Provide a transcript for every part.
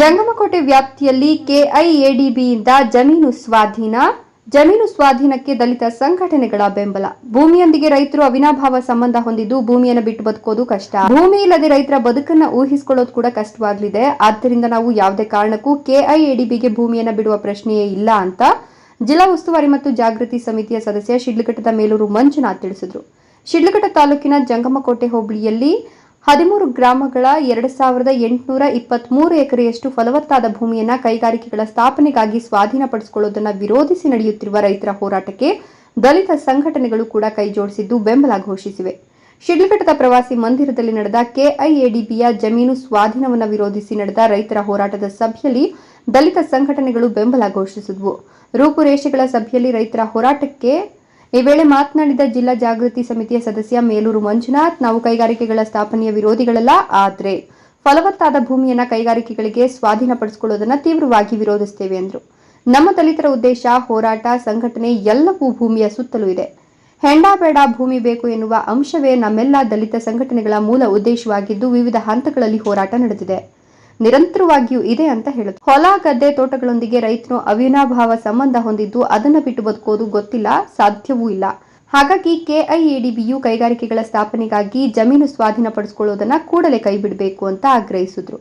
ಜಂಗಮಕೋಟೆ ವ್ಯಾಪ್ತಿಯಲ್ಲಿ ಕೆಐಎಡಿಬಿಯಿಂದ ಜಮೀನು ಸ್ವಾಧೀನ, ಜಮೀನು ಸ್ವಾಧೀನಕ್ಕೆ ದಲಿತ ಸಂಘಟನೆಗಳ ಬೆಂಬಲ. ಭೂಮಿಯೊಂದಿಗೆ ರೈತರು ಅವಿನಾಭಾವ ಸಂಬಂಧ ಹೊಂದಿದ್ದು ಭೂಮಿಯನ್ನು ಬಿಟ್ಟು ಬದುಕೋದು ಕಷ್ಟ. ಭೂಮಿ ಇಲ್ಲದೆ ರೈತರ ಬದುಕನ್ನ ಊಹಿಸಿಕೊಳ್ಳೋದು ಕೂಡ ಕಷ್ಟವಾಗಲಿದೆ. ಆದ್ದರಿಂದ ನಾವು ಯಾವುದೇ ಕಾರಣಕ್ಕೂ ಕೆಐಎಡಿಬಿಗೆ ಭೂಮಿಯನ್ನು ಬಿಡುವ ಪ್ರಶ್ನೆಯೇ ಇಲ್ಲ ಅಂತ ಜಿಲ್ಲಾ ಉಸ್ತುವಾರಿ ಮತ್ತು ಜಾಗೃತಿ ಸಮಿತಿಯ ಸದಸ್ಯ ಶಿಡ್ಲಘಟ್ಟದ ಮೇಲೂರು ಮಂಜುನಾಥ್ ತಿಳಿಸಿದರು. ಶಿಡ್ಲಘಟ್ಟ ತಾಲೂಕಿನ ಜಂಗಮಕೋಟೆ ಹೋಬಳಿಯಲ್ಲಿ ಹದಿಮೂರು ಗ್ರಾಮಗಳ ಎರಡು ಸಾವಿರದ ಎಂಟುನೂರ ಇಪ್ಪತ್ಮೂರು ಎಕರೆಯಷ್ಟು ಫಲವತ್ತಾದ ಭೂಮಿಯನ್ನ ಕೈಗಾರಿಕೆಗಳ ಸ್ಥಾಪನೆಗಾಗಿ ಸ್ವಾಧೀನಪಡಿಸಿಕೊಳ್ಳುವುದನ್ನು ವಿರೋಧಿಸಿ ನಡೆಯುತ್ತಿರುವ ರೈತರ ಹೋರಾಟಕ್ಕೆ ದಲಿತ ಸಂಘಟನೆಗಳು ಕೂಡ ಕೈಜೋಡಿಸಿದ್ದು ಬೆಂಬಲ ಘೋಷಿಸಿವೆ. ಶಿಡ್ಲಘಟ್ಟದ ಪ್ರವಾಸಿ ಮಂದಿರದಲ್ಲಿ ನಡೆದ ಕೆಐಎಡಿಬಿಯ ಜಮೀನು ಸ್ವಾಧೀನವನ್ನು ವಿರೋಧಿಸಿ ನಡೆದ ರೈತರ ಹೋರಾಟದ ಸಭೆಯಲ್ಲಿ ದಲಿತ ಸಂಘಟನೆಗಳು ಬೆಂಬಲ ಘೋಷಿಸಿದ್ವು. ರೂಪುರೇಷೆಗಳ ಸಭೆಯಲ್ಲಿ ರೈತರ ಹೋರಾಟಕ್ಕೆ ಈ ವೇಳೆ ಮಾತನಾಡಿದ ಜಿಲ್ಲಾ ಜಾಗೃತಿ ಸಮಿತಿಯ ಸದಸ್ಯ ಮೇಲೂರು ಮಂಜುನಾಥ್, ನಾವು ಕೈಗಾರಿಕೆಗಳ ಸ್ಥಾಪನೆಯ ವಿರೋಧಿಗಳಲ್ಲ, ಆದರೆ ಫಲವತ್ತಾದ ಭೂಮಿಯನ್ನ ಕೈಗಾರಿಕೆಗಳಿಗೆ ಸ್ವಾಧೀನಪಡಿಸಿಕೊಳ್ಳುವುದನ್ನು ತೀವ್ರವಾಗಿ ವಿರೋಧಿಸುತ್ತೇವೆ ಎಂದರು ನಮ್ಮ ದಲಿತರ ಉದ್ದೇಶ, ಹೋರಾಟ, ಸಂಘಟನೆ ಎಲ್ಲವೂ ಭೂಮಿಯ ಸುತ್ತಲೂ ಇದೆ. ಹೆಂಡ ಬೇಡ ಭೂಮಿ ಬೇಕು ಎನ್ನುವ ಅಂಶವೇ ನಮ್ಮೆಲ್ಲ ದಲಿತ ಸಂಘಟನೆಗಳ ಮೂಲ ಉದ್ದೇಶವಾಗಿದ್ದು ವಿವಿಧ ಹಂತಗಳಲ್ಲಿ ಹೋರಾಟ ನಡೆದಿದೆ. ನಿರಂತರವಾಗಿಯೂ ಇದೆ ಅಂತ ಹೇಳಿದ್ರು ಹೊಲ, ಗದ್ದೆ, ತೋಟಗಳೊಂದಿಗೆ ರೈತರು ಅವಿನಾಭಾವ ಸಂಬಂಧ ಹೊಂದಿದ್ದು ಅದನ್ನ ಬಿಟ್ಟು ಬದುಕೋದು ಗೊತ್ತಿಲ್ಲ, ಸಾಧ್ಯವೂ ಇಲ್ಲ. ಹಾಗಾಗಿ ಕೆಐಎಡಿಬಿಯು ಕೈಗಾರಿಕೆಗಳ ಸ್ಥಾಪನೆಗಾಗಿ ಜಮೀನು ಸ್ವಾಧೀನಪಡಿಸಿಕೊಳ್ಳುವುದನ್ನು ಕೂಡಲೇ ಕೈಬಿಡಬೇಕು ಅಂತ ಆಗ್ರಹಿಸಿದ್ರು.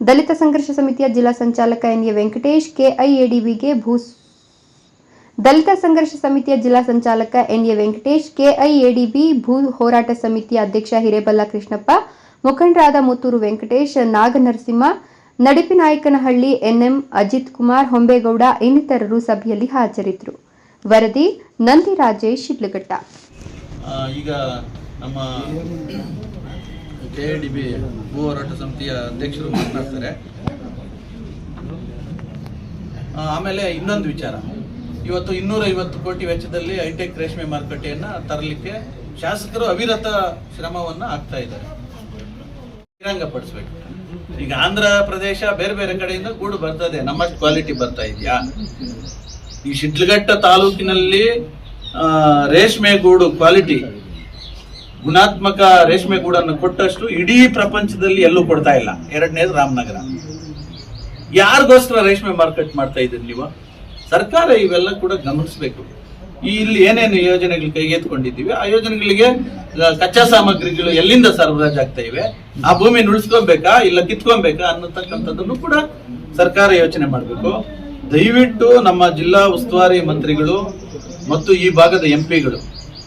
ದಲಿತ ಸಂಘರ್ಷ ಸಮಿತಿಯ ಜಿಲ್ಲಾ ಸಂಚಾಲಕ ಎನ್ ಎ ವೆಂಕಟೇಶ್ ಕೆಐಎಡಿಬಿಗೆ ಭೂ ದಲಿತ ಸಂಘರ್ಷ ಸಮಿತಿಯ ಜಿಲ್ಲಾ ಸಂಚಾಲಕ ಎನ್ ಎ ವೆಂಕಟೇಶ್, ಕೆಐಎಡಿಬಿ ಭೂ ಹೋರಾಟ ಸಮಿತಿಯ ಅಧ್ಯಕ್ಷ ಹಿರೇಬಲ್ಲ ಕೃಷ್ಣಪ್ಪ ಮುಖಂಡರಾದ ಮುತ್ತೂರು ವೆಂಕಟೇಶ್, ನಾಗನರಸಿಂಹ ನಡಿಪಿನಾಯಕನಹಳ್ಳಿ ಎನ್ಎಂ ಅಜಿತ್ ಕುಮಾರ್ ಹೊಂಬೇಗೌಡ ಇನ್ನಿತರರು ಸಭೆಯಲ್ಲಿ ಹಾಜರಿದ್ದರು. ವರದಿ ನಂದಿ ರಾಜೇಶ್ ಈಗ ನಮ್ಮ ಅಧ್ಯಕ್ಷರು ಮಾತನಾಡ್ತಾರೆ. ಆಮೇಲೆ ಇನ್ನೊಂದು ವಿಚಾರ. ಇವತ್ತು ಇನ್ನೂರ ಐವತ್ತು ಕೋಟಿ ವೆಚ್ಚದಲ್ಲಿ ಹೈಟೆಕ್ ರೇಷ್ಮೆ ಮಾರುಕಟ್ಟೆಯನ್ನ ತರಲಿಕ್ಕೆ ಶಾಸಕರು ಅವಿರತ ಶ್ರಮವನ್ನ ಆಗ್ತಾ ಇದ್ದಾರೆ. ಬಹಿರಂಗಪಡಿಸ್ಬೇಕು. ಈಗ ಆಂಧ್ರ ಪ್ರದೇಶ ಬೇರೆ ಬೇರೆ ಕಡೆಯಿಂದ ಗೂಡು ಬರ್ತದೆ, ನಮ್ಮಷ್ಟು ಕ್ವಾಲಿಟಿ ಬರ್ತಾ ಇದೆಯಾ? ಈ ಶಿಡ್ಲಘಟ್ಟ ತಾಲೂಕಿನಲ್ಲಿ ರೇಷ್ಮೆ ಗೂಡು ಕ್ವಾಲಿಟಿ ಗುಣಾತ್ಮಕ ರೇಷ್ಮೆ ಗೂಡನ್ನು ಕೊಟ್ಟಷ್ಟು ಇಡೀ ಪ್ರಪಂಚದಲ್ಲಿ ಎಲ್ಲೂ ಕೊಡ್ತಾ ಇಲ್ಲ. ಎರಡನೇದು ರಾಮನಗರ. ಯಾರಿಗೋಸ್ಕರ ರೇಷ್ಮೆ ಮಾರ್ಕೆಟ್ ಮಾಡ್ತಾ ಇದ್ದೀರಿ ನೀವು? ಸರ್ಕಾರ ಇವೆಲ್ಲ ಕೂಡ ಗಮನಿಸಬೇಕು. ಈ ಇಲ್ಲಿ ಏನೇನು ಯೋಜನೆಗಳು ಕೈಗೆತ್ಕೊಂಡಿದ್ದೀವಿ ಆ ಯೋಜನೆಗಳಿಗೆ ಕಚ್ಚಾ ಸಾಮಗ್ರಿಗಳು ಎಲ್ಲಿಂದ ಸರಬರಾಜು ಆಗ್ತಾ ಇವೆ, ಆ ಭೂಮಿನ ಉಳಿಸ್ಕೊಬೇಕಾ ಇಲ್ಲ ಕಿತ್ಕೊಬೇಕಾ ಅನ್ನತಕ್ಕಂಥದ್ದನ್ನು ಕೂಡ ಸರ್ಕಾರ ಯೋಚನೆ ಮಾಡಬೇಕು. ದಯವಿಟ್ಟು ನಮ್ಮ ಜಿಲ್ಲಾ ಉಸ್ತುವಾರಿ ಮಂತ್ರಿಗಳು ಮತ್ತು ಈ ಭಾಗದ ಎಂ ಪಿಗಳು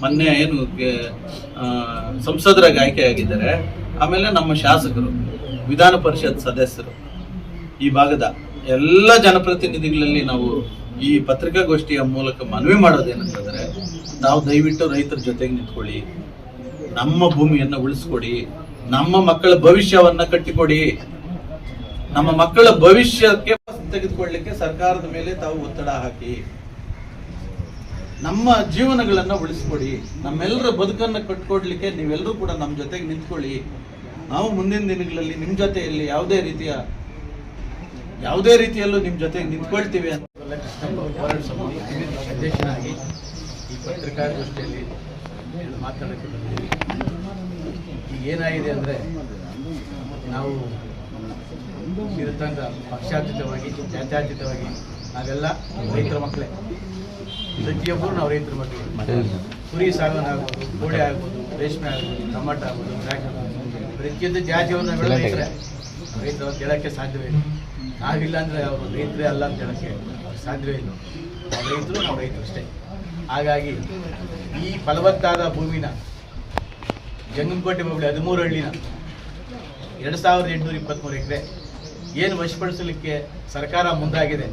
ಮೊನ್ನೆ ಏನು ಸಂಸದರಾಗಿ ಆಯ್ಕೆಯಾಗಿದ್ದಾರೆ, ಆಮೇಲೆ ನಮ್ಮ ಶಾಸಕರು, ವಿಧಾನ ಪರಿಷತ್ ಸದಸ್ಯರು, ಈ ಭಾಗದ ಎಲ್ಲ ಜನಪ್ರತಿನಿಧಿಗಳಲ್ಲಿ ನಾವು ಈ ಪತ್ರಿಕಾಗೋಷ್ಠಿಯ ಮೂಲಕ ಮನವಿ ಮಾಡೋದೇನಂತಂದ್ರೆ, ನಾವು ದಯವಿಟ್ಟು ರೈತರ ಜೊತೆಗೆ ನಿಂತ್ಕೊಳ್ಳಿ, ನಮ್ಮ ಭೂಮಿಯನ್ನು ಉಳಿಸ್ಕೊಡಿ, ನಮ್ಮ ಮಕ್ಕಳ ಭವಿಷ್ಯವನ್ನ ಕಟ್ಟಿಕೊಡಿ. ನಮ್ಮ ಮಕ್ಕಳ ಭವಿಷ್ಯಕ್ಕೆ ತೆಗೆದುಕೊಳ್ಳಿಕ್ಕೆ ಸರ್ಕಾರದ ಮೇಲೆ ತಾವು ಒತ್ತಡ ಹಾಕಿ. ನಮ್ಮ ಜೀವನಗಳನ್ನ ಉಳಿಸ್ಕೊಡಿ. ನಮ್ಮೆಲ್ಲರ ಬದುಕನ್ನ ಕಟ್ಕೊಡ್ಲಿಕ್ಕೆ ನೀವೆಲ್ಲರೂ ಕೂಡ ನಮ್ಮ ಜೊತೆಗೆ ನಿಂತ್ಕೊಳ್ಳಿ. ನಾವು ಮುಂದಿನ ದಿನಗಳಲ್ಲಿ ನಿಮ್ಮ ಜೊತೆಯಲ್ಲಿ ಯಾವುದೇ ರೀತಿಯ, ಯಾವುದೇ ರೀತಿಯಲ್ಲೂ ನಿಮ್ಮ ಜೊತೆಗೆ ನಿಂತ್ಕೊಳ್ತೀವಿ ಅಂತ ಕೃಷ್ಣಪ್ಪ ಹೋರಾಟ ಸಮಿತಿ ಅಧ್ಯಕ್ಷನಾಗಿ ಈ ಪತ್ರಿಕಾಗೋಷ್ಠಿಯಲ್ಲಿ ಮಾತನಾಡಕ್ಕೆ ಬಂದಿದ್ದೀವಿ ಈಗ ಏನಾಗಿದೆ ಅಂದರೆ ನಾವು ತನಕ ಪಕ್ಷಾತೀತವಾಗಿ, ಜಾತ್ಯಾತೀತವಾಗಿ ನಾವೆಲ್ಲ ರೈತರ ಮಕ್ಕಳೇ. ಪ್ರತಿಯೊಬ್ಬರು ನಾವು ರೈತರ ಮಕ್ಕಳು. ಕುರಿ ಸಾಗಣೆ ಆಗ್ಬೋದು, ಕೋಳಿ ಆಗ್ಬೋದು, ರೇಷ್ಮೆ ಆಗ್ಬೋದು, ಟೊಮಾಟೊ ಆಗ್ಬೋದು, ದ್ರಾಕ್ಷಿ ಪ್ರತಿಯೊಂದು ಜಾತಿಯನ್ನು ಬೆಳೆದ ರೈತರೇ ಅಂತ ಹೇಳೋಕ್ಕೆ ಸಾಧ್ಯವೇ ಇಲ್ಲ. ನಾವಿಲ್ಲ ಅಂದರೆ ಅವರು ರೈತರೇ ಅಲ್ಲ ಅಂತ ಹೇಳೋಕ್ಕೆ ಸಾಧ್ಯವೇ ಇಲ್ಲ. ನಾವು ರೈತರು ನಾವು ರೈತರು ಅಷ್ಟೇ. ಹಾಗಾಗಿ ಈ ಫಲವತ್ತಾದ ಭೂಮಿನ ಜಂಗಮಕೋಟೆ ಹೋಬಳಿ ಹದಿಮೂರು ಹಳ್ಳಿನ ಎರಡು ಸಾವಿರದ ಎಂಟುನೂರ ಇಪ್ಪತ್ತ್ಮೂರು ಎಕರೆ ಏನು ವಶಪಡಿಸಲಿಕ್ಕೆ ಸರ್ಕಾರ ಮುಂದಾಗಿದೆ,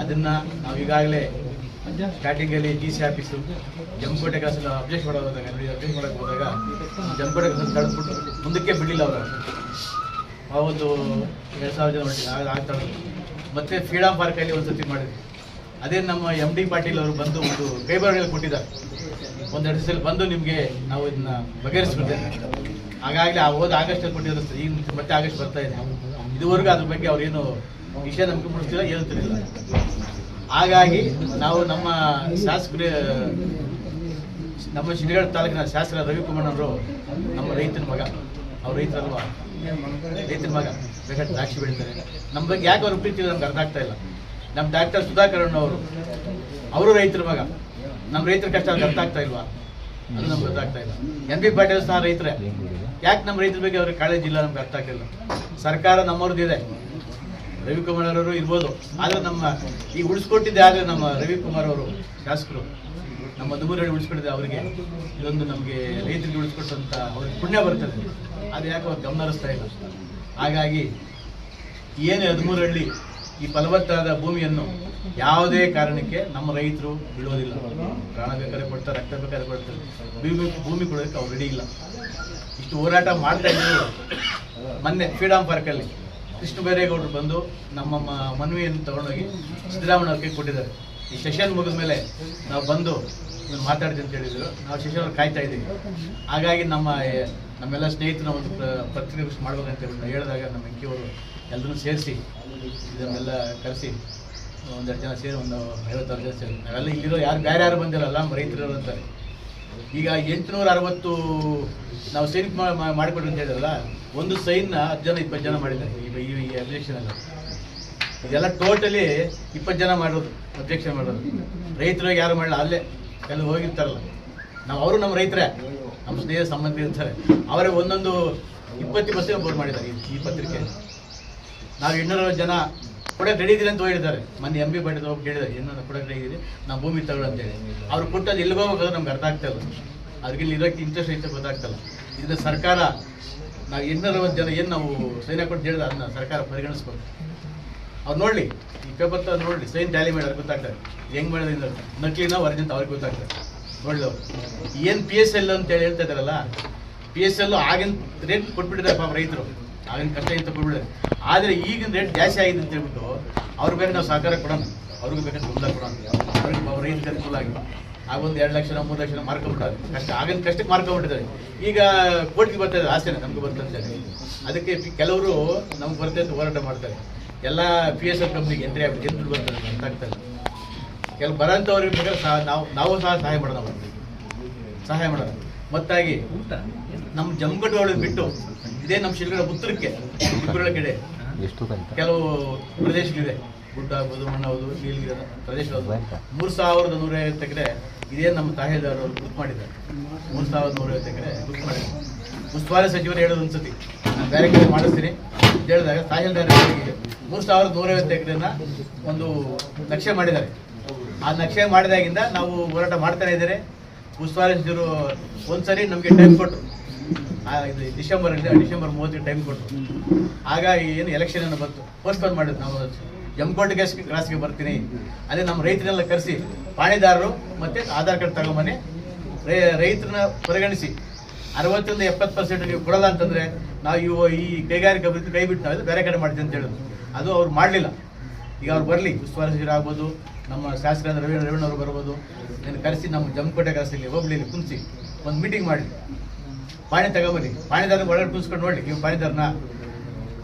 ಅದನ್ನು ನಾವು ಈಗಾಗಲೇ ಸ್ಟಾರ್ಟಿಂಗಲ್ಲಿ ಡಿ ಸಿ ಆಫೀಸು ಜಂಪೋಟೆ ಕಾಸಲ್ಲಿ ಅಬ್ಜೆಕ್ಟ್ ಮಾಡೋದಾಗ ಅಬ್ಜೆಕ್ಟ್ ಮಾಡೋಕೆ ಹೋದಾಗ ಜಂಪೋಟೆ ಕಾಸಲ್ಲಿ ತಡೆದ್ಬಿಟ್ಟು ಮುಂದಕ್ಕೆ ಬಿಡಲಿಲ್ಲ ಅವರು. ಅವತ್ತು ಎರಡು ಸಾವಿರ ಜನ ಆಗ ಆಗ್ತಾ ಮತ್ತೆ ಫ್ರೀಡಮ್ ಪಾರ್ಕಲ್ಲಿ ಒಂದು ಸತಿ ಮಾಡಿದ್ವಿ. ಅದೇ ನಮ್ಮ ಎಂ ಡಿ ಪಾಟೀಲ್ ಅವರು ಬಂದು ಒಂದು ಕೈಬರಗಳು ಕೊಟ್ಟಿದ್ದಾರೆ. ಒಂದೆರಡು ಸಲ ಬಂದು ನಿಮಗೆ ನಾವು ಇದನ್ನ ಬಗೆಹರಿಸ್ಬಿಡ್ತೇವೆ. ಹಾಗಾಗಲಿ ಆ ಹೋದ ಆಗಸ್ಟಲ್ಲಿ ಕೊಟ್ಟಿರೋ ಈಗ ಮತ್ತೆ ಆಗಸ್ಟ್ ಬರ್ತಾ ಇದೆ. ಇದುವರೆಗೂ ಅದ್ರ ಬಗ್ಗೆ ಅವ್ರೇನು ವಿಷಯ ನಮಗೆ ಮುಡಿಸ್ತಿಲ್ಲ ಹೇಳ್ತಿರಲಿಲ್ಲ. ಹಾಗಾಗಿ ನಾವು ನಮ್ಮ ಶಾಸಕರ, ನಮ್ಮ ಶಿಡ್ಲಘಟ್ಟ ತಾಲೂಕಿನ ಶಾಸಕ ರವಿಕುಮಾರ್ ಅವರು ನಮ್ಮ ರೈತನ ಮಗ. ಅವ್ರ ರೈತರಲ್ವಾ? ರೈತರ ಮಗ. ಬೇಕಾದ್ರೆ ದ್ರಾಕ್ಷಿ ಬೆಳಿತಾರೆ. ನಮ್ಮ ಬಗ್ಗೆ ಯಾಕೆ ಅವ್ರು ಪ್ರೀತಿ ನಮ್ಗೆ ಅರ್ಥ ಆಗ್ತಾ ಇಲ್ಲ. ನಮ್ಮ ಡಾಕ್ಟರ್ ಸುಧಾಕರಣ್ಣ ಅವರು ಅವರು ರೈತರ ಮಗ. ನಮ್ಮ ರೈತರ ಕಷ್ಟ ಅವ್ರಿಗೆ ಅರ್ಥ ಆಗ್ತಾ ಇಲ್ವಾ? ಅದು ನಮ್ಗೆ ಅರ್ಥ ಆಗ್ತಾ ಇಲ್ಲ. ಎನ್ ಬಿ ಪಾಟೀಲ್ ಸಹ ರೈತರೇ. ಯಾಕೆ ನಮ್ಮ ರೈತರ ಬಗ್ಗೆ ಅವ್ರಿಗೆ ಕಾಳಜಿ ಇಲ್ಲ ನಮ್ಗೆ ಅರ್ಥ ಆಗ್ತಿಲ್ಲ. ಸರ್ಕಾರ ನಮ್ಮವ್ರದ್ದಿದೆ ರವಿಕುಮಾರ್ ಅವರು ಇರ್ಬೋದು. ಆದರೆ ನಮ್ಮ ಈ ಉಳಿಸ್ಕೊಟ್ಟಿದ್ದೆ ಆದ್ರೆ ನಮ್ಮ ರವಿಕುಮಾರ್ ಅವರು ಶಾಸಕರು. ನಮ್ಮ ದುಮೂರಳ್ಳಿ ಉಳಿಸ್ಕೊಂಡಿದೆ ಅವರಿಗೆ. ಇದೊಂದು ನಮಗೆ ರೈತರಿಗೆ ಉಳಿಸ್ಕೊಟ್ಟಂತ ಅವ್ರಿಗೆ ಪುಣ್ಯ ಬರ್ತದೆ. ಅದು ಯಾಕೆ ಅವ್ರು ಗಮನ ಹರಿಸ್ತಾ ಇಲ್ಲ. ಹಾಗಾಗಿ ಏನು ಹದಿಮೂರಹಳ್ಳಿ ಈ ಫಲವತ್ತಾದ ಭೂಮಿಯನ್ನು ಯಾವುದೇ ಕಾರಣಕ್ಕೆ ನಮ್ಮ ರೈತರು ಬಿಡೋದಿಲ್ಲ ಪ್ರಾಣ ಬೇಕಾದ್ರೆ ಕೊಡ್ತಾರೆ, ರಕ್ತ ಬೇಕಾದ್ರೆ ಕೊಡ್ತಾರೆ. ಭೂಮಿ ಭೂಮಿ ಕೊಡೋದಕ್ಕೆ ಅವ್ರು ರೆಡಿ ಇಲ್ಲ. ಇಷ್ಟು ಹೋರಾಟ ಮಾಡ್ತಾ ಇದ್ದೀವಿ. ಮೊನ್ನೆ ಫ್ರೀಡಮ್ ಪಾರ್ಕಲ್ಲಿ ಕೃಷ್ಣ ಬೈರೇಗೌಡರು ಬಂದು ನಮ್ಮ ಮನವಿಯನ್ನು ತಗೊಂಡೋಗಿ ಸಿದ್ದರಾಮಯ್ಯ ಅವ್ರಿಗೆ ಕೊಟ್ಟಿದ್ದಾರೆ. ಈ ಸೆಷನ್ ಮುಗಿದ ಮೇಲೆ ನಾವು ಬಂದು ಇವ್ನು ಮಾತಾಡ್ತೀನಿ ಅಂತ ಹೇಳಿದ್ರು. ನಾವು ಸೆಷನ್ ಕಾಯ್ತಾ ಇದ್ದೀವಿ. ಹಾಗಾಗಿ ನಮ್ಮ, ನಮ್ಮೆಲ್ಲ ಸ್ನೇಹಿತರ ಒಂದು ಪ್ರ- ಪತ್ರಿಕಾಗೋಷ್ಠಿ ಮಾಡ್ಬೇಕಂತ ಹೇಳಿ ನಾವು ಹೇಳಿದಾಗ ನಮ್ಮ ಅಂಕಿಯವರು ಎಲ್ಲರೂ ಸೇರಿಸಿ, ಇದನ್ನೆಲ್ಲ ಕರೆಸಿ, ಒಂದೆರಡು ಜನ ಸೇರಿ ಒಂದು ಐವತ್ತಾರು ಜನ ಸೇರಿ. ನಾವೆಲ್ಲ ಇಲ್ಲಿರೋ ಯಾರು, ಬೇರೆ ಯಾರು ಬಂದಿರಲ್ಲ ರೈತರು ಅಂತಾರೆ. ಈಗ ಎಂಟುನೂರ ಅರವತ್ತು ನಾವು ಸೈನ್ ಮಾಡಿಕೊಡ್ರಿ ಅಂತ ಹೇಳಿದ್ರಲ್ಲ, ಒಂದು ಸೈನ್ನ ಹತ್ತು ಜನ, ಇಪ್ಪತ್ತು ಜನ ಮಾಡಿದ್ದಾರೆ. ಈ, ಈ- ಈ ಅಬ್ಜೆಕ್ಷನ್ ಎಲ್ಲ ಇದೆಲ್ಲ ಟೋಟಲಿ ಇಪ್ಪತ್ತು ಜನ ಮಾಡೋದು, ಅಧ್ಯಕ್ಷ ಮಾಡೋದು. ರೈತರು ಯಾರು ಮಾಡಲ್ಲ ಅಲ್ಲೇ ಕೆಲವು ಹೋಗಿರ್ತಾರಲ್ಲ. ನಾವು ಅವರು ನಮ್ಮ ರೈತರೇ, ನಮ್ಮ ಸ್ನೇಹ ಸಂಬಂಧ ಇರ್ತಾರೆ. ಅವರೇ ಒಂದೊಂದು ಇಪ್ಪತ್ತು ಬಸ್ಸಿಗೆ ಬೋರ್ ಮಾಡಿದ್ದಾರೆ ಈ- ಪತ್ರಿಕೆ. ನಾವು ಇನ್ನೂರ ಜನ ಕೊಡಕ್ಕೆ ರೆಡಿ ಇದೀರಿ ಅಂತ ಹೇಳಿದ್ದಾರೆ. ಮೊನ್ನೆ ಎಂ ಬಿ ಪಾಟೀಲ್ ಹೋಗಿ ಕೇಳಿದ್ದಾರೆ ಇನ್ನೊಂದು ಕೊಡಕ್ಕೆ ರೆಡಿ ಇದೀರಿ ನಾವು ಭೂಮಿ ತಗೊಳ್ಳಿ ಅಂತೇಳಿ ಅವ್ರು ಕೊಟ್ಟದ್ದು ಇಲ್ಲಿ ಹೋಗ್ಬೇಕಾದ್ರೆ ನಮ್ಗೆ ಅರ್ಥ ಆಗ್ತಾ ಇಲ್ಲ. ಅದಕ್ಕೆ ಇಲ್ಲಿ ಇರೋಕ್ಕೆ ಇಂಟ್ರೆಸ್ಟ್ ಐತೆ ಗೊತ್ತಾಗ್ತಲ್ಲ. ಇದನ್ನ ಸರ್ಕಾರ, ನಾವು ಇನ್ನೂರ ಜನ ಏನು ನಾವು ಸೈನ್ಯ ಕೊಟ್ಟು ಹೇಳಿದ್ರೆ ಅದನ್ನ ಸರ್ಕಾರ ಪರಿಗಣಿಸ್ಬೇಕು ಅವ್ರು ನೋಡಲಿ, ಈ ಪೇಪರ್ ತ ನೋಡಲಿ ಸೈನ್ ಟ್ಯಾಲಿ ಮಾಡಿ ಅವ್ರಿಗೆ ಗೊತ್ತಾಗ್ತದೆ. ಹೆಂಗ್ ಮಾಡೋದ್ರಿಂದ ನಾವು ಅಂತ ಅವ್ರಿಗೆ ಗೊತ್ತಾಗ್ತದೆ. ನೋಡಲಿ ಅವ್ರು. ಏನು ಪಿ ಎಸ್ ಎಲ್ ಅಂತ ಹೇಳಿ ಹೇಳ್ತಾ ಇದಾರಲ್ಲ ಪಿ ಎಸ್ ಎಲ್ ಆಗಿನ ರೇಟ್ ಕೊಟ್ಬಿಟ್ಟಿದ್ದಾರೆ ಪಾಪ ರೈತರು. ಆಗಿನ ಕಷ್ಟ ಅಂತ ಕೊಟ್ಬಿಟ್ಟಿದ್ದಾರೆ. ಆದರೆ ಈಗಿನ ರೇಟ್ ಜಾಸ್ತಿ ಆಗಿದೆ ಅಂತ ಹೇಳ್ಬಿಟ್ಟು, ಅವ್ರ ಬೇಕಾದ್ರೆ ನಾವು ಸಹಕಾರ ಕೊಡೋಣ. ಅವ್ರಿಗೂ ಬೇಕಾದ್ರೆ ಬೆಂಬಲ ಕೊಡೋಣ. ಅವ್ರಿಗೆ ಪಾಪ ರೈತರಿಗೆ ಅನುಕೂಲ ಆಗಿ ಆಗ ಒಂದು ಎರಡು ಲಕ್ಷ ಮೂರು ಲಕ್ಷ ಮಾರ್ಕೊಂಡ್ಬಿಟ್ಟಾರೆ ಕಷ್ಟ, ಆಗಿನ ಕಷ್ಟಕ್ಕೆ ಮಾರ್ಕೊಂಡ್ಬಿಟ್ಟಿದ್ದಾರೆ ಈಗ ಕೋರ್ಟ್ಗೆ ಬರ್ತಾ ಇದೆ ಆಸೆನೆ ನಮ್ಗೆ ಬರ್ತಂತೆ ಅದಕ್ಕೆ ಕೆಲವರು ನಮ್ಗೆ ಬರ್ತದೆ ಅಂತ ಹೋರಾಟ ಮಾಡ್ತಾರೆ. ಎಲ್ಲ ಪಿ ಎಸ್ ಎಫ್ ಕಂಪ್ನಿಗೆ ಎಂಟ್ರಿ ಆಗಿ ಎಂಟ್ರಿ ದುಡ್ಡು ಬರ್ತದೆ ಅಂತ ಆಗ್ತದೆ ಕೆಲವು ಬರೋಂಥವ್ರಿಗೆ ಬೇಕಾದ್ರೆ ಸಹ ನಾವು ನಾವು ಸಹ ಸಹಾಯ ಮಾಡೋಣ ಅವ್ರಿಗೆ. ಸಹಾಯ ಮಾಡೋಣ. ಮತ್ತಾಗಿ ನಮ್ಮ ಜಮಗಡ್ಡ ಒಳಗೆ ಬಿಟ್ಟು ಇದೇ ನಮ್ಮ ಶಿಲ್ಗಡ ಉತ್ತರಕ್ಕೆ ಇಬ್ಬರ ಕಡೆ. ಕೆಲವು ಪ್ರದೇಶಗಳಿದೆ. ಗುಡ್ಡ ಆಗ್ಬೋದು ಮಣ್ಣು ಹೌದು ನೀಲಗಿರಿ ಪ್ರದೇಶ ಮೂರು ಸಾವಿರದ ನೂರ ಐವತ್ತು ಎಕರೆ ಇದೇ ನಮ್ಮ ತಹೇದಾರ್ ಅವರು ಬುಕ್ ಮಾಡಿದ್ದಾರೆ. ಮೂರು ಸಾವಿರದ ನೂರ ಐವತ್ತು ಎಕರೆ ಬುಕ್ ಮಾಡಿದ್ದಾರೆ. ಉಸ್ತುವಾರಿ ಸಚಿವರು ಹೇಳೋದು ಒಂದ್ಸತಿ. ನಾನು ಬೇರೆ ಕಡೆ ಮಾಡಿಸ್ತೀನಿ. ಅಂತ ಹೇಳಿದಾಗ ತಹೇಲ್ದಾರ್ ಅವರಿಗೆ ಮೂರು ಸಾವಿರದ ನೂರೈವತ್ತು ಎಕರೆನ ಒಂದು ನಕ್ಷೆ ಮಾಡಿದ್ದಾರೆ. ಆ ನಕ್ಷೆ ಮಾಡಿದಾಗಿಂದ ನಾವು ಹೋರಾಟ ಮಾಡ್ತಾನೆ ಇದ್ದಾರೆ. ಉಸ್ತುವಾರಿ ಸಚಿವರು ಒಂದ್ಸರಿ ನಮಗೆ ಟೈಮ್ ಕೊಟ್ಟರು ಇದು ಡಿಸೆಂಬರ್ ಡಿಸೆಂಬರ್ ಮೂವತ್ತಿಗೆ ಟೈಮ್ ಕೊಟ್ಟರು ಆಗ ಏನು ಎಲೆಕ್ಷನ್ ಅನ್ನು ಬಂತು. ಪೋಸ್ಟ್ಪೋನ್ ಮಾಡಿದ್ರು. ನಾವು ಜಮ್ಕೋಟ್ ಗ್ಯಾಸ್ ಕ್ರಾಸ್ಗೆ ಬರ್ತೀನಿ. ಅದೇ ನಮ್ಮ ರೈತರೆಲ್ಲ ಕರೆಸಿ, ಪಾಣಿದಾರರು ಮತ್ತು ಆಧಾರ್ ಕಾರ್ಡ್ ತಗೊಂಬನ್ನಿ. ರೈತರನ್ನ ಪರಿಗಣಿಸಿ. ಅರವತ್ತರಿಂದ ಎಪ್ಪತ್ತು ಪರ್ಸೆಂಟ್ ನೀವು ಕೊಡಲ್ಲ ಅಂತಂದರೆ ನಾವು ಇವು ಈ ಕೈಗಾರಿಕೆ ಅಭಿವೃದ್ಧಿ ಕೈ ಬಿಟ್ಟು ನಾವು ಬೇರೆ ಕಡೆ ಮಾಡ್ತೀವಿ ಅಂತ ಹೇಳಿದ್ರು. ಅದು ಅವ್ರು ಮಾಡಲಿಲ್ಲ. ಈಗ ಅವ್ರು ಬರಲಿ ಆಗ್ಬೋದು, ನಮ್ಮ ಶಾಸಕರಾದ ರವಿ ಅವರು ಬರ್ಬೋದು. ನಾನು ಕರೆಸಿ ನಮ್ಮ ಜಮ್ಕೋಟೆ ಕರೆಸಿ ಹೋಗ್ಲಿ ಕುಂಚಿ ಒಂದು ಮೀಟಿಂಗ್ ಮಾಡಲಿ. ಪಾಣಿ ತಗೊಂಬರಿ ಪಾಣಿದಾರ ಒಳಗಡೆ ಕುಂಸ್ಕೊಂಡು ನೋಡಲಿ. ನೀವು ಪಾಣಿದಾರನ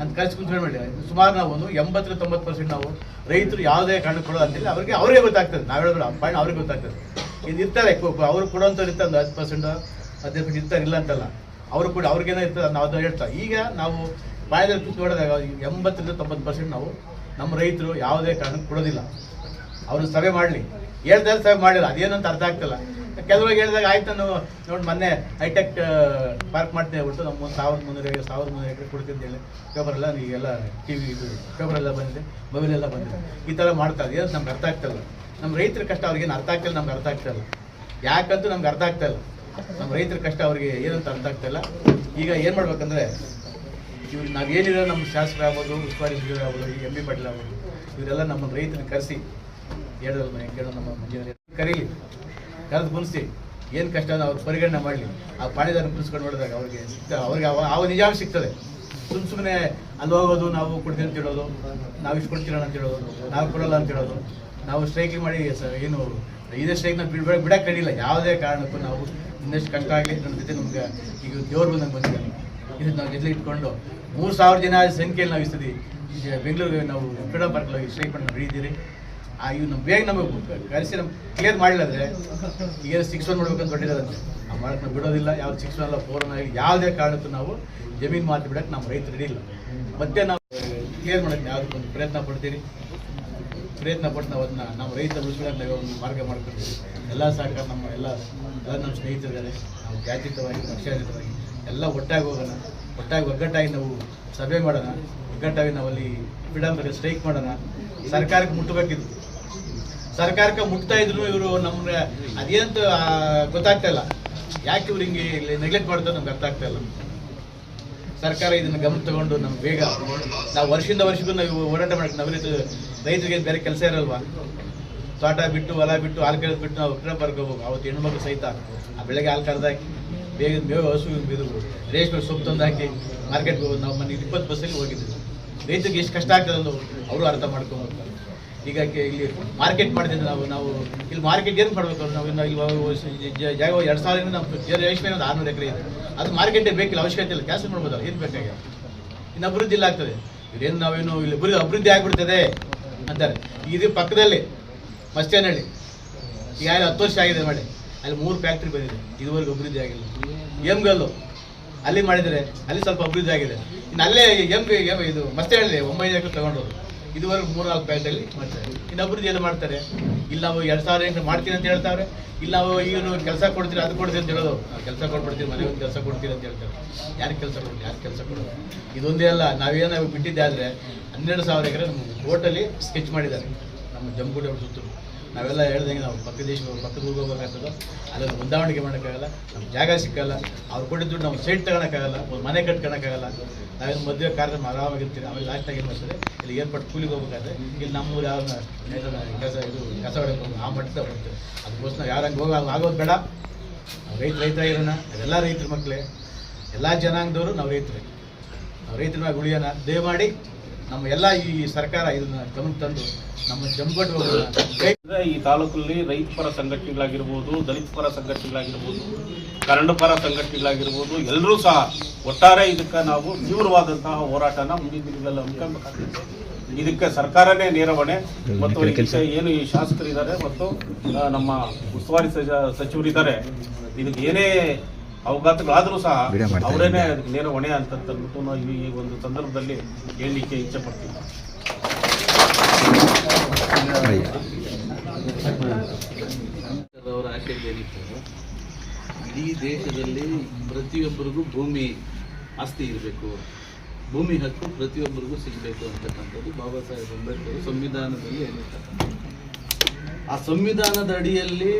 ಅಂತ ಕರೆಸಿ ಕುಂತ್ಕೊಂಡು ಮಾಡಿ ಸುಮಾರು ನಾವು ಒಂದು ಎಂಬತ್ತರ ತೊಂಬತ್ತು ಪರ್ಸೆಂಟ್ ನಾವು ರೈತರು ಯಾವುದೇ ಕಾರಣ ಕೊಡೋದು ಅವರಿಗೆ ಅವ್ರಿಗೆ, ಅವರಿಗೆ ಗೊತ್ತಾಗ್ತದೆ. ನಾವು ಹೇಳಿದ್ರೆ ಪಾಣಿ ಅವ್ರಿಗೆ ಗೊತ್ತಾಗ್ತದೆ. ಇದು ಇರ್ತಾರೆ ಅವರು ಅವ್ರು ಕೊಡೋಂಥವ್ರು ಇರ್ತಾರೆ ಒಂದು ಹತ್ತು ಪರ್ಸೆಂಟ್ ಹದಿನೈದು ಪರ್ಸೆಂಟ್ ಇರ್ತಾರೆ, ಇಲ್ಲ ಅಂತಲ್ಲ. ಅವರು ಕೂಡ ಅವ್ರಿಗೇನೋ ಇರ್ತದೆ ನಾವು ಹೇಳ್ತಾ. ಈಗ ನಾವು ಬಾಯದಲ್ಲಿ ಕೂತು ನೋಡಿದಾಗ ಎಂಬತ್ತರಿಂದ ತೊಂಬತ್ತು ಪರ್ಸೆಂಟ್ ನಾವು ನಮ್ಮ ರೈತರು ಯಾವುದೇ ಕಾರಣಕ್ಕೆ ಕೊಡೋದಿಲ್ಲ. ಅವರು ಸಭೆ ಮಾಡಲಿ. ಹೇಳ್ತಾರೆ ಸಭೆ ಮಾಡಿಲ್ಲ ಅದೇನಂತ ಅರ್ಥ ಆಗ್ತಿಲ್ಲ. ಕೆಲವ್ರಿಗೆ ಹೇಳಿದಾಗ ಆಯ್ತು ನಾನು ನೋಡಿ ಮೊನ್ನೆ ಹೈಟೆಕ್ ಪಾರ್ಕ್ ಮಾಡ್ತೇವೆ ಬಿಟ್ಟು ನಮ್ಮ ಸಾವಿರದ ಮುನ್ನೂರ ಸಾವಿರದ ಮುನ್ನೂರು ಎಕರೆ ಕೊಡ್ತೀನಿ ಹೇಳಿ ಪೇಪರ್ ಎಲ್ಲ ಈಗೆಲ್ಲ ಟಿ ವಿ ಇದು ಪೇಪರ್ ಎಲ್ಲ ಬಂದಿದೆ ಮೊಬೈಲ್ ಎಲ್ಲ ಬಂದಿದೆ. ಈ ಥರ ಮಾಡ್ತಾರೆ ಏನು ನಮ್ಗೆ ಅರ್ಥ ಆಗ್ತಾಯಿಲ್ಲ ನಮ್ಮ ರೈತರ ಕಷ್ಟ ಅವ್ರಿಗೇನು ಅರ್ಥ ಆಗ್ತಿಲ್ಲ, ನಮ್ಗೆ ಅರ್ಥ ಆಗ್ತಿಲ್ಲ ಯಾಕಂತೂ ನಮ್ಗೆ ಅರ್ಥ ಆಗ್ತಾ ಇಲ್ಲ. ನಮ್ಮ ರೈತರ ಕಷ್ಟ ಅವ್ರಿಗೆ ಏನಂತ ಅರ್ಥ ಆಗ್ತಾ ಇಲ್ಲ. ಈಗ ಏನು ಮಾಡ್ಬೇಕಂದ್ರೆ, ಇವ್ರು ನಾವು ಏನಿರೋ ನಮ್ಮ ಶಾಸಕರಾಗ್ಬೋದು ಉಸ್ತುವಾರಿ ಸಚಿವರಾಗ್ಬೋದು ಈ ಎಂ ಬಿ ಪಾಟೀಲ್ ಆಗ್ಬೋದು, ಇವರೆಲ್ಲ ನಮ್ಮ ರೈತರನ್ನ ಕರೆಸಿ ಹೇಳೋದಲ್ಲ ಮನೆ ಕೇಳೋ ನಮ್ಮ ಮಂಜೂರಿ ಕರೀಲಿ, ಕರೆದು ಕುಣಿಸಿ ಏನು ಕಷ್ಟ ಅವ್ರು ಪರಿಗಣನೆ ಮಾಡಲಿ. ಆ ಪಾಣಿದಾರ ಕುಣಿಸ್ಕೊಂಡು ನೋಡಿದಾಗ ಅವ್ರಿಗೆ ಸಿಗ್ತ, ಅವ್ರಿಗೆ ಅವ ನಿಜಾಗ ಸಿಗ್ತದೆ. ಸುಮ್ಮ ಸುಮ್ಮನೆ ಅಲ್ಲಿ ಹೋಗೋದು, ನಾವು ಕೊಡ್ತೀವಿ ಅಂತ ಹೇಳೋದು, ನಾವು ಇಷ್ಟು ಕೊಡ್ತೀರಣ ಅಂತ ಹೇಳೋದು, ನಾವು ಕೊಡಲ್ಲ ಅಂತ ಹೇಳೋದು, ನಾವು ಸ್ಟ್ರೈಕಿಂಗ್ ಮಾಡಿ ಸರ್ ಏನು ಇದೇ ನಾವು ಬಿಡ ಬಿಡಕ್ಕೆ ಕಡಿಲ್ಲ ಯಾವುದೇ ಕಾರಣಕ್ಕೂ ನಾವು ಇನ್ನಷ್ಟು ಕಷ್ಟ ಆಗಲಿ ನನ್ನ ಜೊತೆ ನಮ್ಗೆ ಈಗ ದೇವ್ರು ಬಂದಂಗೆ ಬಂದಿದ್ದಾನೆ ಇದು ನಾವು ಜೊತೆ ಇಟ್ಕೊಂಡು ಮೂರು ಸಾವಿರ ಜನ ಸಂಖ್ಯೆಯಲ್ಲಿ ನಾವು ಇಸ್ತೀವಿ ಬೆಂಗಳೂರಿಗೆ ನಾವು ಫ್ರೀಡಮ್ ಪಾರ್ಕ್ ಹೋಗಿ ಸ್ಟ್ರೈಕ್ ಮಾಡಿ ಆ ಇವ್ ನಮ್ಮ ಬೇಗ ನಮಗೆ ಕರೆಸಿ ನಮ್ಗೆ ಕ್ಲಿಯರ್ ಮಾಡಿಲ್ಲಂದ್ರೆ ಈಗ ಸಿಕ್ಸ್ ಒನ್ ಮಾಡ್ಬೇಕಂತ ದೊಡ್ಡದಂತೆ ಆ ಮಾಡಕ್ಕೆ ನಾವು ಬಿಡೋದಿಲ್ಲ. ಯಾವ್ದು ಸಿಕ್ಸ್ ಒನ್ ಅಲ್ಲ ಫೋರ್ ಒನ್ ಆಗಲಿ ಯಾವುದೇ ಕಾರಣಕ್ಕೂ ನಾವು ಜಮೀನು ಮಾತು ಬಿಡಕ್ಕೆ ನಮ್ಮ ರೈತರು ಹಿಡಿಯಿಲ್ಲ ಮತ್ತೆ ನಾವು ಕ್ಲಿಯರ್ ಮಾಡೋಕ್ಕೆ ಯಾವುದಕ್ಕೊಂದು ಪ್ರಯತ್ನ ಪಡ್ತೀರಿ? ಪ್ರಯತ್ನ ಪಟ್ಟು ನಾವು ಅದನ್ನ ನಾವು ರೈತ ಉಳಿಸ್ಕೊಳ್ಳೋಕೆ ಒಂದು ಮಾರ್ಗ ಮಾಡ್ಕೊಳ್ತೀವಿ ಎಲ್ಲ ಸಹಕಾರ ನಮ್ಮ ಎಲ್ಲ ಎಲ್ಲ ನಮ್ಮ ಸ್ನೇಹಿತರಿದ್ದಾರೆ. ನಾವು ಜಾತ್ಯತೀತವಾಗಿ ಪಕ್ಷಾತೀತವಾಗಿ ಎಲ್ಲ ಒಟ್ಟಾಗಿ ಹೋಗೋಣ. ಒಟ್ಟಾಗಿ ಒಗ್ಗಟ್ಟಾಗಿ ನಾವು ಸಭೆ ಮಾಡೋಣ. ಒಗ್ಗಟ್ಟಾಗಿ ನಾವು ಅಲ್ಲಿ ಫ್ರೀಡಮ್ ಸ್ಟ್ರೈಕ್ ಮಾಡೋಣ. ಸರ್ಕಾರಕ್ಕೆ ಮುಟ್ಟಬೇಕಿದ್ರು ಸರ್ಕಾರಕ್ಕೆ ಮುಟ್ತಾ ಇದ್ರು ಇವರು ನಮ್ಗೆ ಅದೇಂತ ಗೊತ್ತಾಗ್ತಾ ಇಲ್ಲ. ಯಾಕೆ ಇವ್ರು ಹಿಂಗೆ ಇಲ್ಲಿ ನೆಗ್ಲೆಕ್ಟ್ ಮಾಡ್ತಾರೆ ನಮ್ಗೆ ಅರ್ಥ ಆಗ್ತಾ ಇಲ್ಲ. ಸರ್ಕಾರ ಇದನ್ನ ಗಮನ ತಗೊಂಡು ನಮ್ಗೆ ಬೇಗ ನಾವು ವರ್ಷದಿಂದ ವರ್ಷಕ್ಕೂ ನಾವು ಹೋರಾಟ ಮಾಡಕ್ಕೆ ನಾವು ರೈತ- ರೈತರಿಗೆ ಬೇರೆ ಕೆಲಸ ಇರಲ್ವಾ? ತೋಟ ಬಿಟ್ಟು, ಹೊಲ ಬಿಟ್ಟು, ಹಾಲು ಬಿಟ್ಟು ನಾವು ಉತ್ತರ ಪಾರ್ಕ್ ಹೋಗ್ಬೇಕು. ಅವತ್ತು ಹೆಣ್ಮಕ್ಳು ಸಹಿತ ಆ ಬೆಳಗ್ಗೆ ಹಾಲು ಕರೆದಾಕಿ ಬೇಗ ಬೇಗ ಹಸು ಇದು ರೇಷ್ಮೆ ಸೊಪ್ಪು ತಂದು ಹಾಕಿ ಮಾರ್ಕೆಟ್ಗೆ ಹೋಗಿ ನಾವು ಮನೆಗೆ ಇಪ್ಪತ್ತು ಬಸ್ಸಲ್ಲಿ ಹೋಗಿದ್ವಿ. ರೈತರಿಗೆ ಎಷ್ಟು ಕಷ್ಟ ಆಗ್ತದೆ ಅವರು ಅರ್ಥ ಮಾಡ್ಕೊಬೇಕು. ಈಗ ಇಲ್ಲಿ ಮಾರ್ಕೆಟ್ ಮಾಡಿದ್ರೆ ನಾವು ನಾವು ಇಲ್ಲಿ ಮಾರ್ಕೆಟ್ ಏನು ಮಾಡಬೇಕು ನಾವು ಇನ್ನು ಇಲ್ಲಿ ಜಾಗ ಎರಡು ಸಾವಿರದಿಂದ ನಮ್ಮ ರೇಷ್ಮೆ ಒಂದು ಆರುನೂರು ಎಕರೆ ಇದೆ. ಅದು ಮಾರ್ಕೆಟೇ ಬೇಕಿಲ್ಲ, ಅವಶ್ಯಕತೆ ಇಲ್ಲ. ಕ್ಯಾನ್ಸಲ್ ಮಾಡ್ಬೋದಲ್ಲ ಏನು ಬೇಕಾಗಿ ಇನ್ನು ಅಭಿವೃದ್ಧಿ ಇಲ್ಲ ಆಗ್ತದೆ. ಇದೇನು ನಾವೇನು ಇಲ್ಲಿ ಅಭಿವೃದ್ಧಿ ಅಭಿವೃದ್ಧಿ ಆಗಿಬಿಡ್ತದೆ ಅಂತಾರೆ. ಇದು ಪಕ್ಕದಲ್ಲಿ ಮಸ್ತೇನಹಳ್ಳಿ ಈಗ ಹತ್ತು ವರ್ಷ ಆಗಿದೆ ಮಾಡಿ ಅಲ್ಲಿ ಮೂರು ಫ್ಯಾಕ್ಟ್ರಿ ಬಂದಿದೆ. ಇದುವರೆಗೂ ಅಭಿವೃದ್ಧಿ ಆಗಿಲ್ಲ. ಎಮ್ಗಲ್ಲು ಅಲ್ಲಿ ಮಾಡಿದರೆ ಅಲ್ಲಿ ಸ್ವಲ್ಪ ಅಭಿವೃದ್ಧಿ ಆಗಿದೆ. ಇನ್ನು ಅಲ್ಲೇ ಎಂ ಇದು ಮಸ್ತೇನಹಳ್ಳಿ ಒಂಬೈನೂರು ಎಕರೆ ತಗೊಂಡೋರು ಇದುವರೆಗೂ ಮೂರು ನಾಲ್ಕು ಬ್ಯಾಂಕಲ್ಲಿ ಮಾಡ್ತಾರೆ. ಇನ್ನು ಏನು ಮಾಡ್ತಾರೆ. ಇಲ್ಲ ಅವು ಎರಡು ಸಾವಿರ ಎಂಟು ಮಾಡ್ತೀನಿ ಅಂತ ಹೇಳ್ತಾರೆ. ಇಲ್ಲ ಅವು ಇವನು ಕೆಲಸ ಕೊಡ್ತೀರಿ, ಅದು ಕೊಡ್ತೀರಿ ಅಂತ ಹೇಳೋದು. ಕೆಲಸ ಕೊಟ್ಬಿಡ್ತೀವಿ ಮನೆ ಕೆಲಸ ಕೊಡ್ತೀರಿ ಅಂತ ಹೇಳ್ತಾರೆ. ಯಾರು ಕೆಲಸ ಕೊಡೋದು ಯಾರು ಕೆಲಸ ಕೊಡೋದು? ಇದೊಂದೇ ಅಲ್ಲ, ನಾವೇನೋ ಬಿಟ್ಟಿದ್ದೆ ಆದರೆ ಹನ್ನೆರಡು ಸಾವಿರ ಎಕರೆ ನಮ್ಮ ಸ್ಕೆಚ್ ಮಾಡಿದ್ದಾರೆ. ನಮ್ಮ ಅವ್ರ ಸುತ್ತಲೂ. ನಾವೆಲ್ಲ ಹೇಳ್ದಂಗೆ ನಾವು ಪಕ್ಕ ದೇಶ ಪಕ್ಕದ ಊರಿಗೆ ಹೋಗ್ಬೇಕಾಗ್ತದೋ ಅದನ್ನು ಹೊಂದಾವಣಿಕೆ ಮಾಡೋಕ್ಕಾಗಲ್ಲ ನಮ್ಮ ಜಾಗ ಸಿಕ್ಕಲ್ಲ ಅವ್ರು ಕೊಟ್ಟಿದ್ದು ನಾವು ಸೈಟ್ ತಗೊಳಕ್ಕಾಗಲ್ಲ, ಒಂದು ಮನೆ ಕಟ್ಕೊಳಕ್ಕಾಗಲ್ಲ. ನಾವೇನು ಮದುವೆ ಕಾರ್ಯಕ್ರಮ ಆರಾಮಾಗಿರ್ತೀವಿ ಆಮೇಲೆ ಲಾಸ್ಟಾಗಿ ಏನು ಮಾಡ್ತಾರೆ? ಇಲ್ಲಿ ಏರ್ಪಟ್ಟು ಕೂಲಿಗೆ ಹೋಗ್ಬೇಕಾದ್ರೆ, ಇಲ್ಲಿ ನಮ್ಮೂರು ಯಾವ ಕೆಲಸ ಇದು ಕಸ ಹೋಗಿ ಆ ಮಟ್ಟದ ಹೋಗ್ತೇವೆ. ಅದಕ್ಕೋಸ್ಕರ ಯಾರಂಗೆ ಹೋಗ ಆಗೋದು ಬೇಡ. ನಾವು ರೈತ ರೈತ ಇರೋಣ. ಅದೆಲ್ಲ ರೈತರ ಮಕ್ಕಳೇ ಎಲ್ಲ ಜನಾಂಗದವರು ನಾವು ರೈತರೇ. ನಾವು ರೈತರ ಮ್ಯಾಗ ಉಳಿಯೋಣ. ದಯಮಾಡಿ ನಮ್ಮ ಎಲ್ಲ ಈ ಸರ್ಕಾರ ಇದನ್ನ ಗಮನಕ್ಕೆ ತಂದು ನಮ್ಮ ಜಂಬಟ್ಟು ಈ ತಾಲೂಕಲ್ಲಿ ರೈತ ಪರ ಸಂಘಟನೆಗಳಾಗಿರ್ಬೋದು, ದಲಿತ ಪರ ಸಂಘಟನೆಗಳಾಗಿರ್ಬೋದು, ಕನ್ನಡ ಪರ ಸಂಘಟನೆಗಳಾಗಿರ್ಬೋದು ಎಲ್ಲರೂ ಸಹ ಒಟ್ಟಾರೆ ಇದಕ್ಕೆ ನಾವು ತೀವ್ರವಾದಂತಹ ಹೋರಾಟನ ಮುಂದಿನ ದಿನಗಳಲ್ಲಿ ಹಮ್ಮಿಕೊಳ್ಬೇಕಾಗ್ತದೆ ಇದಕ್ಕೆ ಸರ್ಕಾರನೇ ನೇರವಣೆ ಮತ್ತು ಏನು ಈ ಶಾಸಕರಿದ್ದಾರೆ ಮತ್ತು ನಮ್ಮ ಉಸ್ತುವಾರಿ ಸಚ- ಸಚಿವರಿದ್ದಾರೆ, ಇದಕ್ಕೆ ಏನೇ ಅವಘಾತಗಳಾದರೂ ಸಹ ಅವರೇನೇ ಅದಕ್ಕೆ ನೇರ ಹೊಣೆ ಅಂತ ಅಂದ್ಬಿಟ್ಟು ನಾವು ಈ ಒಂದು ಸಂದರ್ಭದಲ್ಲಿ ಹೇಳಲಿಕ್ಕೆ ಇಚ್ಛೆ ಪಡ್ತೀವಿ ಅವರ ಆಶಯ ಏನಿತ್ತು? ಇಡೀ ದೇಶದಲ್ಲಿ ಪ್ರತಿಯೊಬ್ಬರಿಗೂ ಭೂಮಿ ಆಸ್ತಿ ಇರಬೇಕು. ಭೂಮಿ ಹಕ್ಕು ಪ್ರತಿಯೊಬ್ಬರಿಗೂ ಸಿಗಬೇಕು ಅಂತಕ್ಕಂಥದ್ದು ಬಾಬಾ ಸಾಹೇಬ್ ಅಂಬೇಡ್ಕರ್ ಸಂವಿಧಾನದಲ್ಲಿ ಏನಿರ್ತಕ್ಕಂಥದ್ದು ಆ ಸಂವಿಧಾನದ ಅಡಿಯಲ್ಲಿ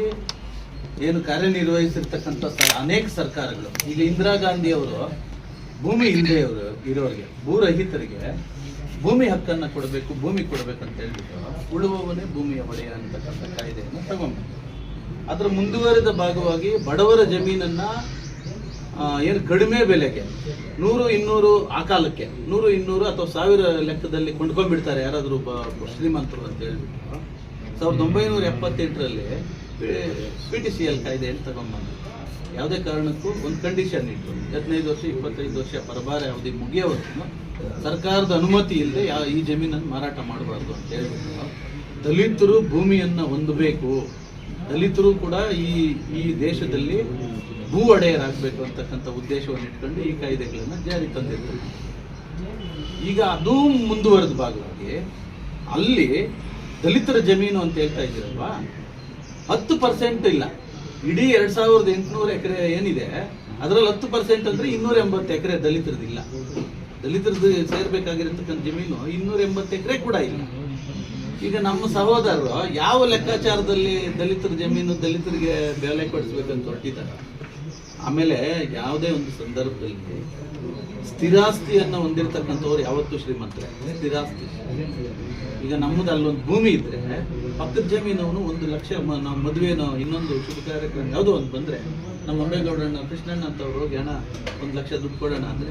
ಏನು ಕಾರ್ಯನಿರ್ವಹಿಸಿರ್ತಕ್ಕಂಥ ಅನೇಕ ಸರ್ಕಾರಗಳು. ಈಗ ಇಂದಿರಾ ಗಾಂಧಿ ಅವರು ಭೂಮಿ ಹಿಂದೆ ಅವರು ಇರೋರಿಗೆ ಭೂರಹಿತರಿಗೆ ಭೂಮಿ ಹಕ್ಕನ್ನ ಕೊಡಬೇಕು, ಭೂಮಿ ಕೊಡಬೇಕು ಅಂತ ಹೇಳ್ಬಿಟ್ಟು ಉಳುವವನೇ ಭೂಮಿಯ ಒಡೆಯ ಅಂತಕ್ಕಂಥ ಕಾಯ್ದೆಯನ್ನು ತಗೊಂಡ್ಬಿಟ್ಟು ಅದರ ಮುಂದುವರೆದ ಭಾಗವಾಗಿ ಬಡವರ ಜಮೀನನ್ನ ಏನು ಕಡಿಮೆ ಬೆಲೆಗೆ, ನೂರು ಇನ್ನೂರು ಆ ಕಾಲಕ್ಕೆ ನೂರು ಇನ್ನೂರು ಅಥವಾ ಸಾವಿರ ಲೆಕ್ಕದಲ್ಲಿ ಕೊಂಡ್ಕೊಂಡ್ಬಿಡ್ತಾರೆ ಯಾರಾದರೂ ಶ್ರೀಮಂತರು ಅಂತ ಹೇಳ್ಬಿಟ್ಟು. ಸಾವಿರದ ಒಂಬೈನೂರ ಎಪ್ಪತ್ತೆಂಟರಲ್ಲಿ ಪಿ ಟಿ ಸಿ ಎಲ್ ಕಾಯ್ದೆಯನ್ನು ತಗೊಂಡ್ಬಂದ್ರು ಯಾವುದೇ ಕಾರಣಕ್ಕೂ ಒಂದು ಕಂಡೀಷನ್ ಇಟ್ಟು ಹದಿನೈದು ವರ್ಷ, ಇಪ್ಪತ್ತೈದು ವರ್ಷ ಪರಭಾರ ಅವಧಿ ಮುಗಿಯೋವರೆಗೂ ಸರ್ಕಾರದ ಅನುಮತಿ ಇಲ್ಲದೆ ಯಾವ ಈ ಜಮೀನನ್ನು ಮಾರಾಟ ಮಾಡಬಾರ್ದು ಅಂತ ಹೇಳ್ಬಿಟ್ಟು ದಲಿತರು ಭೂಮಿಯನ್ನು ಹೊಂದಬೇಕು. ದಲಿತರು ಕೂಡ ಈ ಈ ದೇಶದಲ್ಲಿ ಭೂ ಒಡೆಯರಾಗಬೇಕು ಅಂತಕ್ಕಂಥ ಉದ್ದೇಶವನ್ನು ಇಟ್ಕೊಂಡು ಈ ಕಾಯ್ದೆಗಳನ್ನು ಜಾರಿ ತಂದಿರ್ತಾರೆ. ಈಗ ಅದು ಮುಂದುವರೆದ ಭಾಗವಾಗಿ ಅಲ್ಲಿ ದಲಿತರ ಜಮೀನು ಅಂತ ಹೇಳ್ತಾ ಇದ್ದೀರಲ್ವಾ? ಹತ್ತು ಪರ್ಸೆಂಟ್ ಇಲ್ಲ. ಇಡೀ ಎರಡ್ ಸಾವಿರದ ಎಂಟುನೂರು ಎಕರೆ ಏನಿದೆ, ಅದರಲ್ಲಿ ಹತ್ತು ಪರ್ಸೆಂಟ್ ಅಂದ್ರೆ ಇನ್ನೂರ ಎಂಬತ್ತು ಎಕರೆ ದಲಿತರದಿಲ್ಲ ದಲಿತರದ್ದು ಸೇರ್ಬೇಕಾಗಿರತಕ್ಕಂಥ ಜಮೀನು ಇನ್ನೂರ ಎಂಬತ್ತು ಎಕರೆ ಕೂಡ ಇಲ್ಲ. ಈಗ ನಮ್ಮ ಸಹೋದರರು ಯಾವ ಲೆಕ್ಕಾಚಾರದಲ್ಲಿ ದಲಿತರ ಜಮೀನು ದಲಿತರಿಗೆ ಬೆಲೆ ಕೊಡಿಸ್ಬೇಕಂತ ಹೊರಟಿದ್ದಾರೆ? ಆಮೇಲೆ ಯಾವುದೇ ಒಂದು ಸಂದರ್ಭದಲ್ಲಿ ಸ್ಥಿರಾಸ್ತಿಯನ್ನು ಹೊಂದಿರತಕ್ಕಂಥವ್ರು ಯಾವತ್ತೂ ಶ್ರೀಮಂತರೇ. ಸ್ಥಿರಾಸ್ತಿ. ಈಗ ನಮ್ಮದು ಅಲ್ಲೊಂದು ಭೂಮಿ ಇದ್ರೆ ಪಕ್ಕದ ಜಮೀನವನು ಒಂದು ಲಕ್ಷ ನಾವು ಮದುವೆನೋ ಇನ್ನೊಂದು ಶುಭ ಕಾರ್ಯಕ್ರಮ ಯಾವುದೋ ಒಂದು ಬಂದ್ರೆ ನಮ್ಮ ಅಮ್ಮೇಗೌಡಣ್ಣ ಕೃಷ್ಣಣ್ಣ ಅಂತ ಅವ್ರು ಹೋಗಿ ಹಣ ಒಂದು ಲಕ್ಷ ದುಡ್ಡು ಕೊಡೋಣ ಅಂದ್ರೆ,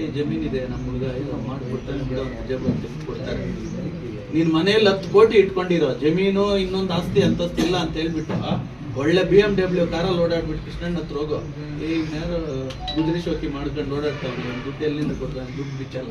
ಏ ಜಮೀನಿದೆ ನಮ್ಮ ಹುಡುಗ ಇದು ಮಾಡ್ಕೊಡ್ತಾನೆ ಬಿಡೋ ದುಡ್ಡು ಕೊಡ್ತಾರೆ. ನೀನು ಮನೆಯಲ್ಲಿ ಹತ್ತು ಕೋಟಿ ಇಟ್ಕೊಂಡಿರೋ, ಜಮೀನು ಇನ್ನೊಂದು ಆಸ್ತಿ ಅಂತಸ್ತಿ ಇಲ್ಲ ಅಂತ ಹೇಳ್ಬಿಟ್ಟು ಒಳ್ಳೆ ಬಿ ಎಂ ಡಬ್ಲ್ಯೂ ಕಾರಲ್ಲಿ ಓಡಾಡ್ಬಿಟ್ಟು ಕೃಷ್ಣಣ್ಣ ಹತ್ರ ಹೋಗೋ ಈಗ ಶೋಕಿ ಮಾಡ್ಕೊಂಡು ಓಡಾಡ್ತಾವ್ರಿ ದುಡ್ಡು ಎಲ್ಲಿಂದ ಕೊಡ್ತಾನೆ ದುಡ್ಡು ಬಿಚ್ಚಲ್ಲ.